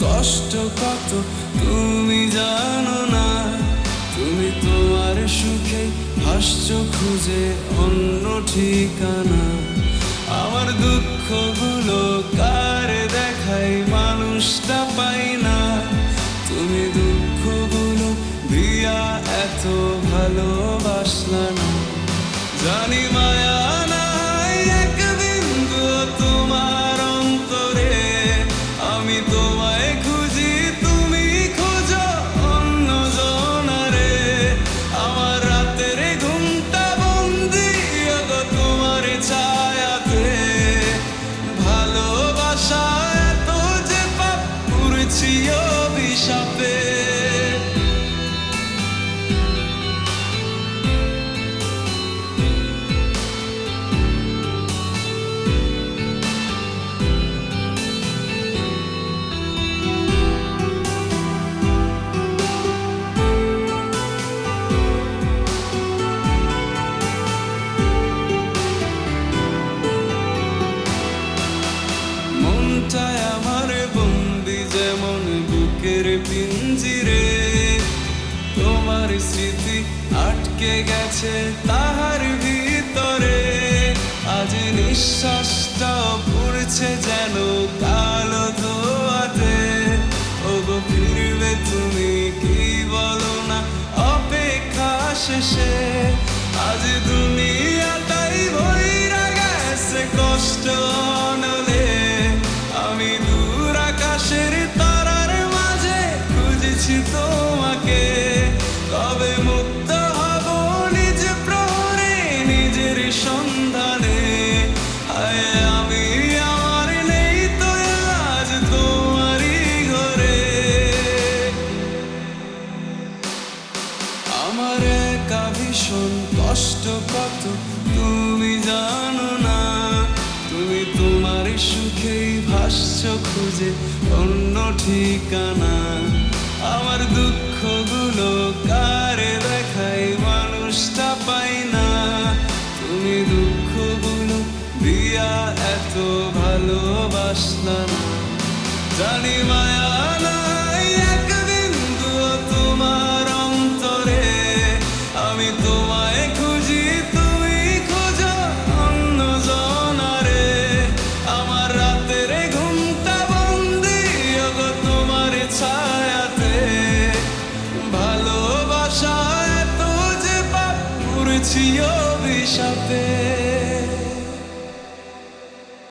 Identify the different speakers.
Speaker 1: কষ্ট কত, তুমি জানো না। তুমি তোমার সুখে ভাসছ খুঁজে অন্য ঠিকানা। আমার দুঃখগুলো কার দেখাই মানুষটা পাই না। তুমি দুঃখগুলো দিয়া এত ভালোবাসলা না। জানি মায়া পিঞ্জিরে, তোমার স্মৃতি আটকে গেছে তাহার ভিতরে। আজ নিঃশ্বাসটা পড়ছে যেন কালো ধোয়াতে। ওগো, ফিরবে তুমি কি বলো না? অপেক্ষা শেষে আজ দুনিয়াটাই ভৈরা গেছে কষ্ট অনলে। খুঁজেছি তোমাকে কবে মুক্ত হব নিজ প্রহরে, নিজের সন্ধানে। আমি আমার নেই তো আজ তোমারই ঘরে। আমার একা ভীষণ কষ্ট কত তুমি জানো না। তুমি তোমার সুখেই ভাসছ খুঁজে, অন্য ঠিকানা। এত ভালোবাসলা না জানি মায়া নাই এক বিন্দু তোমার অন্তরে। আমি তোমায় খুঁজি, তুমি খোঁজো অন্য জনারে। আমার রাতের ঘুমটা বন্দি গো তোমার ছায়াতে। ভালোবাসা এত যে পাপ করেছি অভিশাপে।